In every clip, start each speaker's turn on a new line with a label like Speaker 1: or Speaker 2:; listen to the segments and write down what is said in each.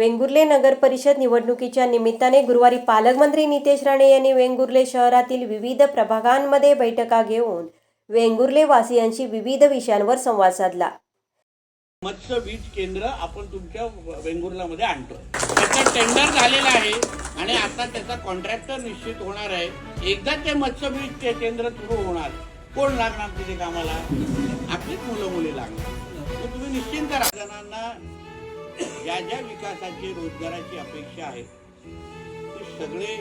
Speaker 1: वेंगुर्ले नगर परिषद निवडणुकीच्या निमित्ताने गुरुवारी पालकमंत्री नितेश राणे यांनी वेंगुर्ले शहरातील विविध प्रभागांमध्ये बैठका घेऊन वेंगुर्ले वासियांशी विविध विषयांवर संवाद साधला.
Speaker 2: मत्स्य वीज केंद्र आपण तुमच्या वेंगुर्लामध्ये आणतो. त्याचा टेंडर झालेला आहे आणि आता त्याचा कॉन्ट्रॅक्टर निश्चित होणार आहे. एकदा ते मत्स्य वीज केंद्र सुरू होणार. कोण लागणार तिथे कामाला? आपलीच मुलं मुली लागणार तुम्ही निश्चिंत राजनांना ज्या ज्या विकासाची रोजगाराची अपेक्षा आहे ते सगळे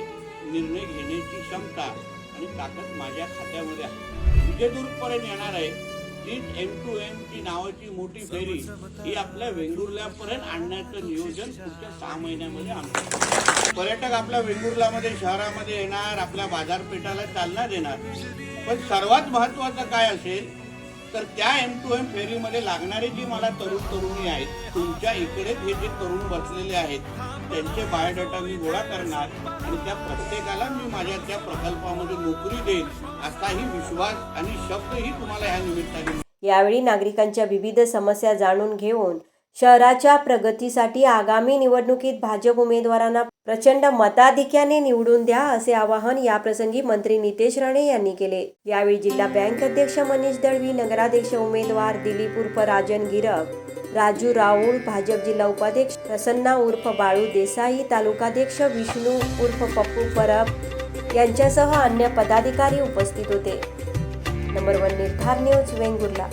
Speaker 2: निर्णय घेण्याची क्षमता आणि ताकद माझ्या खात्यामध्ये आहे. विजयदूरपर्यंत येणार आहे. तीच एम टू एम ची नावाची मोठी फेरी ही आपल्या वेंगुर्ल्यापर्यंत आणण्याचं नियोजन पुढच्या सहा महिन्यामध्ये आमचं पर्यटक आपल्या वेंगुर्ल्यामध्ये शहरामध्ये येणार आपल्या बाजारपेठाला चालना देणार. पण सर्वात महत्वाचं काय असेल तर त्या एम टू एम फेरीमध्ये लागणारे जी मला तरुण तरुणी आहेत तुमच्या इकडेच हे जे तरुण बसलेले आहेत. त्यांचे बायोडाटा मी गोळा करणार आणि त्या प्रत्येकाला मी माझ्या त्या प्रकल्पामध्ये नोकरी देईन असाही विश्वास आणि शब्दही तुम्हाला ह्या निमित्ताने
Speaker 1: यावेळी नागरिकांच्या विविध समस्या जाणून घेऊन शहराच्या प्रगतीसाठी आगामी निवडणुकीत भाजप उमेदवारांना प्रचंड मताधिक्याने निवडून द्या असे आवाहन याप्रसंगी मंत्री नितेश राणे यांनी केले. यावेळी जिल्हा बँक अध्यक्ष मनीष दळवी नगराध्यक्ष उमेदवार दिलीप उर्फ राजन गिरक राजू राऊळ भाजप जिल्हा उपाध्यक्ष प्रसन्ना उर्फ बाळू देसाई तालुकाध्यक्ष विष्णू उर्फ पप्पू परब यांच्यासह अन्य पदाधिकारी उपस्थित होते. Number one Nirdhar news Vengurla.